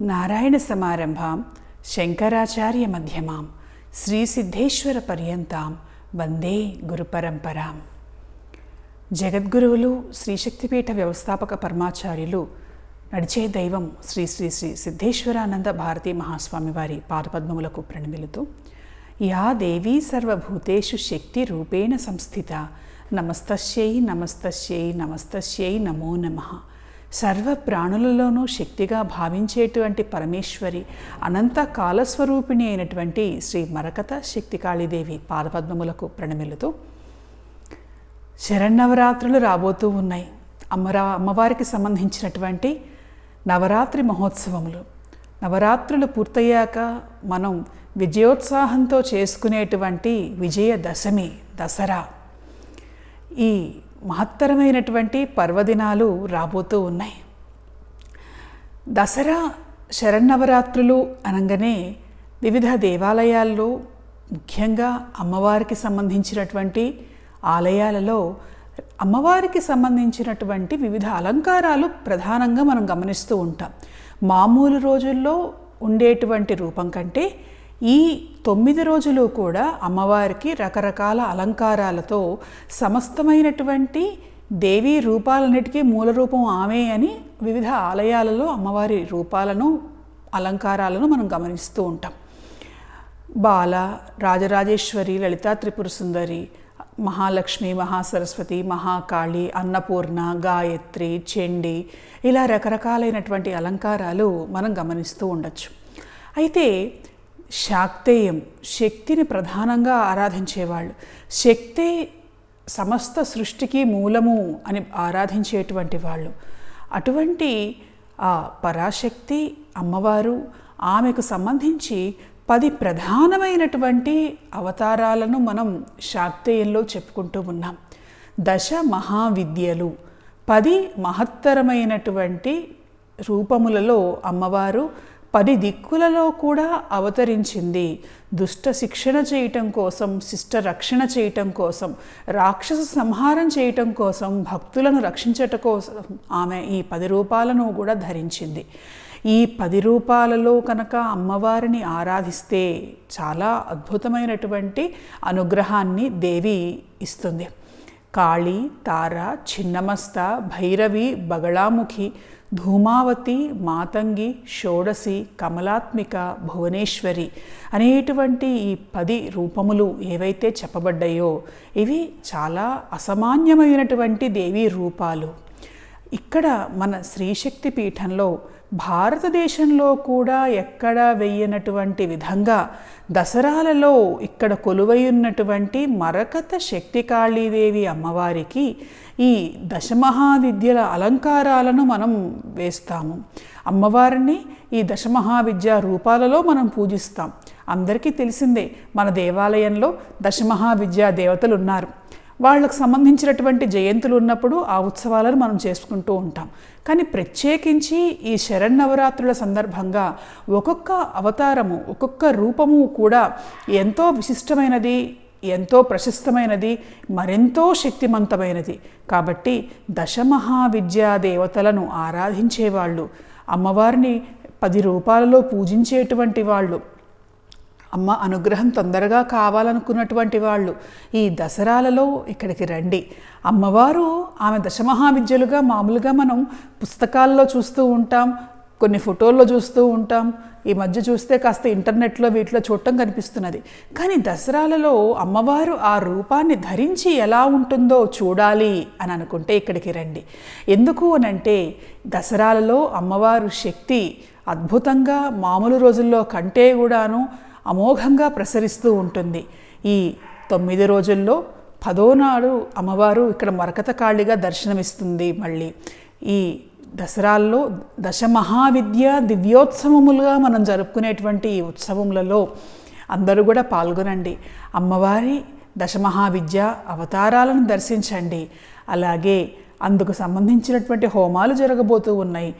నారాయణ సమారంభాం శంకరాచార్య మధ్యమాం శ్రీసిద్ధేశ్వర పర్యంతాం వందే గురుపరంపరాం. జగద్గురువులు శ్రీశక్తిపీఠ వ్యవస్థాపక పరమాచార్యులు నడిచే దైవం శ్రీ శ్రీ శ్రీ సిద్ధేశ్వరానంద భారతీ మహాస్వామివారి పాదపద్మములకు ప్రణమిలుతూ యా దేవీ సర్వభూతేషు శక్తి రూపేణ సంస్థిత నమస్తస్యై నమస్తస్యై నమస్తస్యై నమో నమః. సర్వ ప్రాణులలోనూ శక్తిగా భావించేటువంటి పరమేశ్వరి అనంత కాలస్వరూపిణి అయినటువంటి శ్రీ మరకత శక్తి కాళీదేవి పాదపద్మములకు ప్రణమిలుతూ శరన్నవరాత్రులు రాబోతూ ఉన్నాయి. అమ్మరా అమ్మవారికి సంబంధించినటువంటి నవరాత్రి మహోత్సవములు. నవరాత్రులు పూర్తయ్యాక మనం విజయోత్సాహంతో చేసుకునేటువంటి విజయదశమి దసరా. ఈ మహత్తరమైనటువంటి పర్వదినాలు రాబోతూ ఉన్నాయి. దసరా శరన్నవరాత్రులు అనగానే వివిధ దేవాలయాల్లో ముఖ్యంగా అమ్మవారికి సంబంధించినటువంటి ఆలయాలలో అమ్మవారికి సంబంధించినటువంటి వివిధ అలంకారాలు ప్రధానంగా మనం గమనిస్తూ ఉంటాం. మామూలు రోజుల్లో ఉండేటువంటి రూపం కంటే ఈ తొమ్మిది రోజులు కూడా అమ్మవారికి రకరకాల అలంకారాలతో సమస్తమైనటువంటి దేవీ రూపాలన్నిటికీ మూల రూపం ఆమె అని వివిధ ఆలయాలలో అమ్మవారి రూపాలను అలంకారాలను మనం గమనిస్తూ ఉంటాం. బాల రాజరాజేశ్వరి లలితా త్రిపుర సుందరి మహాలక్ష్మి మహాసరస్వతి మహాకాళి అన్నపూర్ణ గాయత్రి చెండి ఇలా రకరకాలైనటువంటి అలంకారాలు మనం గమనిస్తూ ఉండొచ్చు. అయితే శాక్తేయం శక్తిని ప్రధానంగా ఆరాధించేవాళ్ళు. శక్తే సమస్త సృష్టికి మూలము అని ఆరాధించేటువంటి వాళ్ళు. అటువంటి ఆ పరాశక్తి అమ్మవారు ఆమెకు సంబంధించి పది ప్రధానమైనటువంటి అవతారాలను మనం శాక్తేయంలో చెప్పుకుంటూ ఉన్నాం. దశ మహావిద్యలు పది మహత్తరమైనటువంటి రూపములలో అమ్మవారు పది దిక్కులలో కూడా అవతరించింది. దుష్ట శిక్షణ చేయటం కోసం శిష్ట రక్షణ చేయటం కోసం రాక్షస సంహారం చేయటం కోసం భక్తులను రక్షించట కోసం ఆమె ఈ పది రూపాలను కూడా ధరించింది. ఈ పది రూపాలలో కనుక అమ్మవారిని ఆరాధిస్తే చాలా అద్భుతమైనటువంటి అనుగ్రహాన్ని దేవి ఇస్తుంది. కాళీ తార చిన్నమస్త భైరవి బగళాముఖి ధూమావతి మాతంగి షోడసి కమలాత్మిక భువనేశ్వరి అనేటువంటి ఈ పది రూపములు ఏవైతే చెప్పబడ్డాయో ఇవి చాలా అసామాన్యమైనటువంటి దేవీ రూపాలు. ఇక్కడ మన శ్రీశక్తి పీఠంలో భారతదేశంలో కూడా ఎక్కడ వెయ్యనటువంటి విధంగా దసరాలలో ఇక్కడ కొలువై ఉన్నటువంటి మరకత శక్తి కాళీదేవి అమ్మవారికి ఈ దశమహావిద్యల అలంకారాలను మనం వేస్తాము. అమ్మవారిని ఈ దశమహావిద్య రూపాలలో మనం పూజిస్తాం. అందరికీ తెలిసిందే మన దేవాలయంలో దశమహావిద్యా దేవతలు ఉన్నారు వాళ్ళకు సంబంధించినటువంటి జయంతులు ఉన్నప్పుడు ఆ ఉత్సవాలను మనం చేసుకుంటూ ఉంటాం. కానీ ప్రత్యేకించి ఈ శరన్నవరాత్రుల సందర్భంగా ఒక్కొక్క అవతారము ఒక్కొక్క రూపము కూడా ఎంతో విశిష్టమైనది ఎంతో ప్రశస్తమైనది మరెంతో శక్తిమంతమైనది. కాబట్టి దశమహావిద్యా దేవతలను ఆరాధించేవాళ్ళు అమ్మవారిని పది రూపాలలో పూజించేటువంటి వాళ్ళు అమ్మ అనుగ్రహం తొందరగా కావాలనుకున్నటువంటి వాళ్ళు ఈ దసరాలలో ఇక్కడికి రండి. అమ్మవారు ఆమె దశమహావిద్యలుగా మామూలుగా మనం పుస్తకాల్లో చూస్తూ ఉంటాం కొన్ని ఫోటోల్లో చూస్తూ ఉంటాం. ఈ మధ్య చూస్తే కాస్త ఇంటర్నెట్లో వీటిలో చూడటం కనిపిస్తున్నది. కానీ దసరాలలో అమ్మవారు ఆ రూపాన్ని ధరించి ఎలా ఉంటుందో చూడాలి అని అనుకుంటే ఇక్కడికి రండి. ఎందుకు అనంటే దసరాలలో అమ్మవారు శక్తి అద్భుతంగా మామూలు రోజుల్లో కంటే కూడాను అమోఘంగా ప్రసరిస్తూ ఉంటుంది. ఈ తొమ్మిది రోజుల్లో పదో నాడు అమ్మవారు ఇక్కడ మరకత కాళిగా దర్శనమిస్తుంది మళ్ళీ. ఈ దసరాల్లో దశమహావిద్య దివ్యోత్సవములుగా మనం జరుపుకునేటువంటి ఈ ఉత్సవములలో అందరూ కూడా పాల్గొనండి. అమ్మవారి దశమహావిద్య అవతారాలను దర్శించండి. అలాగే అందుకు సంబంధించినటువంటి హోమాలు జరగబోతూ ఉన్నాయి.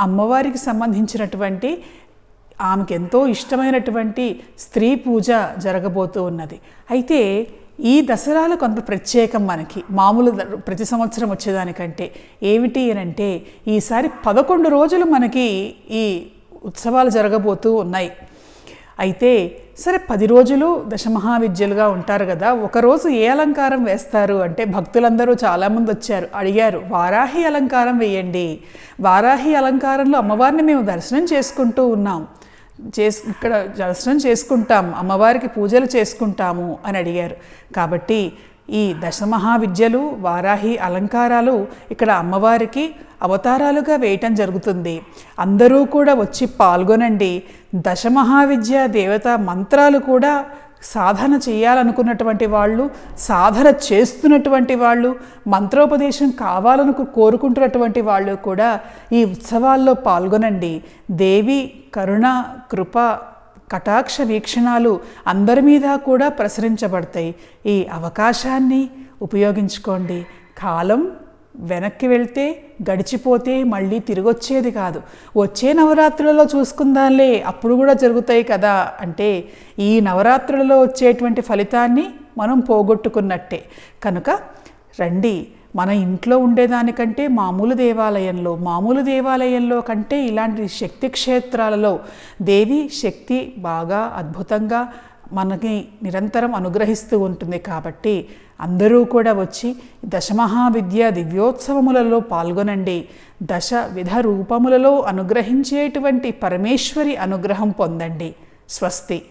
అమ్మవారికి సంబంధించినటువంటి ఆమెకు ఎంతో ఇష్టమైనటువంటి స్త్రీ పూజ జరగబోతూ ఉన్నది. అయితే ఈ దసరాలు కొంత ప్రత్యేకం మనకి. మామూలు ప్రతి సంవత్సరం వచ్చేదానికంటే ఏమిటి అని అంటే ఈసారి పదకొండు రోజులు మనకి ఈ ఉత్సవాలు జరగబోతూ ఉన్నాయి. అయితే సరే పది రోజులు దశమహావిద్యలుగా ఉంటారు కదా ఒకరోజు ఏ అలంకారం వేస్తారు? అంటే భక్తులందరూ చాలామంది వచ్చారు అడిగారు వారాహి అలంకారం వేయండి. వారాహి అలంకారంలో అమ్మవారిని మేము దర్శనం చేసుకుంటూ ఉన్నాం. చేసు ఇక్కడ దర్శనం చేసుకుంటాం అమ్మవారికి పూజలు చేసుకుంటాము అని అడిగారు. కాబట్టి ఈ దశమహావిద్యలు వారాహి అలంకారాలు ఇక్కడ అమ్మవారికి అవతారాలుగా వేయటం జరుగుతుంది. అందరూ కూడా వచ్చి పాల్గొనండి. దశమహావిద్య దేవత మంత్రాలు కూడా సాధన చేయాలనుకున్నటువంటి వాళ్ళు సాధన చేస్తున్నటువంటి వాళ్ళు మంత్రోపదేశం కావాలను కోరుకుంటున్నటువంటి వాళ్ళు కూడా ఈ ఉత్సవాల్లో పాల్గొనండి. దేవి కరుణ కృప కటాక్ష వీక్షణాలు అందరి మీద కూడా ప్రసరించబడతాయి. ఈ అవకాశాన్ని ఉపయోగించుకోండి. కాలం వెనక్కి వెళ్తే గడిచిపోతే మళ్ళీ తిరిగి వచ్చేది కాదు. వచ్చే నవరాత్రులలో చూసుకుందాంలే అప్పుడు కూడా జరుగుతాయి కదా అంటే ఈ నవరాత్రులలో వచ్చేటువంటి ఫలితాన్ని మనం పోగొట్టుకున్నట్టే. కనుక రండి మన ఇంట్లో ఉండేదానికంటే మామూలు దేవాలయంలో మామూలు దేవాలయంలో కంటే ఇలాంటి శక్తి క్షేత్రాలలో దేవి శక్తి బాగా అద్భుతంగా మనకి నిరంతరం అనుగ్రహిస్తూ ఉంటుంది. కాబట్టి అందరూ కూడా వచ్చి దశమహావిద్య దివ్యోత్సవములలో పాల్గొనండి. దశ విధ రూపములలో అనుగ్రహించేటువంటి పరమేశ్వరి అనుగ్రహం పొందండి. స్వస్తి.